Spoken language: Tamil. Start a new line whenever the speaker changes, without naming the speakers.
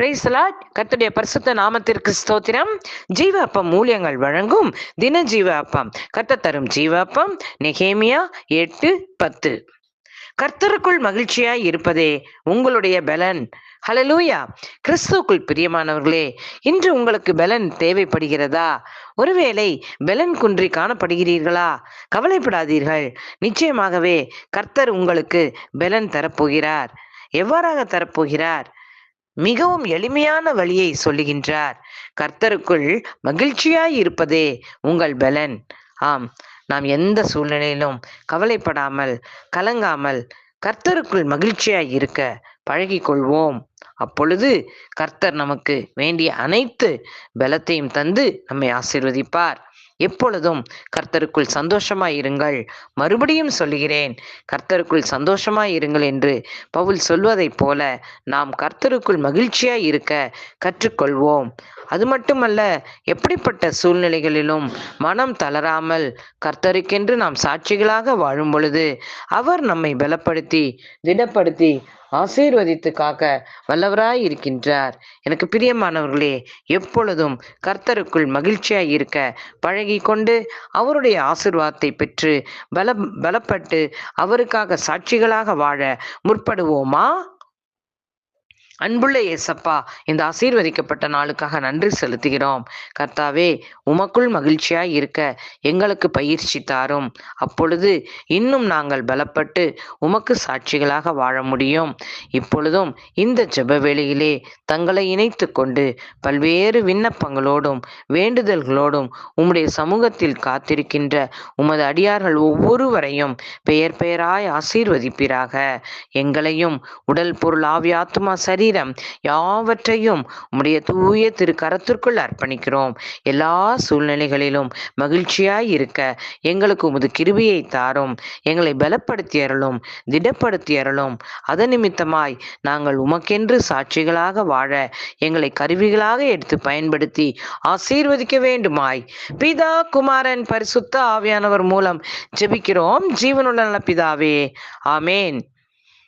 பிரைஸ்லாட் கத்துடைய பரிசுத்த நாமத்திற்கு ஸ்தோத்திரம். ஜீவ அப்பம் மூலியங்கள் வழங்கும் தின ஜீவ அப்பம் கர்த்தர் தரும் ஜீவ அப்பம் நெகேமியா எட்டு பத்து. கர்த்தருக்குள் மகிழ்ச்சியாய் இருப்பதே உங்களுடைய பலன். ஹலலூயா கிறிஸ்துவுக்குள் பிரியமானவர்களே இன்று உங்களுக்கு பலன் தேவைப்படுகிறதா? ஒருவேளை பலன் குன்றி காணப்படுகிறீர்களா? கவலைப்படாதீர்கள். நிச்சயமாகவே கர்த்தர் உங்களுக்கு பலன் தரப்போகிறார். எவ்வாறாக தரப்போகிறார்? மிகவும் எளிமையான வழியை சொல்லுகின்றார். கர்த்தருக்குள் மகிழ்ச்சியாய் இருப்பதே உங்கள் பலன். ஆம் நாம் எந்த சூழ்நிலையிலும் கவலைப்படாமல் கலங்காமல் கர்த்தருக்குள் மகிழ்ச்சியாய் இருக்க பழகி கொள்வோம் அப்பொழுது கர்த்தர் நமக்கு வேண்டிய அனைத்து பலத்தையும் தந்து நம்மை ஆசிர்வதிப்பார். எப்பொழுதும் கர்த்தருக்குள் சந்தோஷமாயிருங்கள் மறுபடியும் சொல்லுகிறேன் கர்த்தருக்குள் சந்தோஷமாயிருங்கள் என்று பவுல் சொல்வதைப் போல நாம் கர்த்தருக்குள் மகிழ்ச்சியாய் இருக்க கற்றுக்கொள்வோம். அது மட்டுமல்ல எப்படிப்பட்ட சூழ்நிலைகளிலும் மனம் தளராமல் கர்த்தருக்கென்று நாம் சாட்சிகளாக வாழும் பொழுது அவர் நம்மை பலப்படுத்தி திடப்படுத்தி ஆசீர்வதித்து காக்க வல்லவராய் இருக்கின்றார். எனக்கு பிரியமானவர்களே எப்பொழுதும் கர்த்தருக்குள் மகிழ்ச்சியாய் இருக்க பழகி கொண்டு அவருடைய ஆசிர்வாதத்தை பெற்று பல பலப்பட்டு அவருக்காக சாட்சிகளாக வாழ முற்படுவோமா? அன்புள்ள ஏசப்பா இந்த ஆசீர்வதிக்கப்பட்ட நாளுக்காக நன்றி செலுத்துகிறோம். கர்த்தாவே உமக்குள் மகிழ்ச்சியாய் இருக்க எங்களுக்கு பயிற்சி தாரும். அப்பொழுது இன்னும் நாங்கள் பலப்பட்டு உமக்கு சாட்சிகளாக வாழ முடியும். இப்பொழுதும் இந்த ஜெப வேளையிலே தங்களை இணைத்து கொண்டு பல்வேறு விண்ணப்பங்களோடும் வேண்டுதல்களோடும் உம்முடைய சமூகத்தில் காத்திருக்கின்ற உமது அடியார்கள் ஒவ்வொருவரையும் பெயர் பெயராய் ஆசீர்வதிப்பீராக. எங்களையும் உடல் பொருள் ஆவியாத்மா சரி சரீரம் யாவற்றையும் உம்முடைய தூய திரு கரத்திற்குள் அர்ப்பணிக்கிறோம். எல்லா சூழ்நிலைகளிலும் மகிழ்ச்சியாய் இருக்க எங்களுக்கு உமது கிருபியை தாரும். எங்களை பலப்படுத்தி அருளும் திடப்படுத்தி அருளும். அதன் நிமித்தமாய் நாங்கள் உமக்கென்று சாட்சிகளாக வாழ எங்களை கருவிகளாக எடுத்து பயன்படுத்தி ஆசீர்வதிக்க வேண்டுமாய். பிதா குமாரன் பரிசுத்த ஆவியானவர் மூலம் ஜெபிக்கிறோம். ஜீவனுள்ள நல்ல பிதாவே ஆமேன்.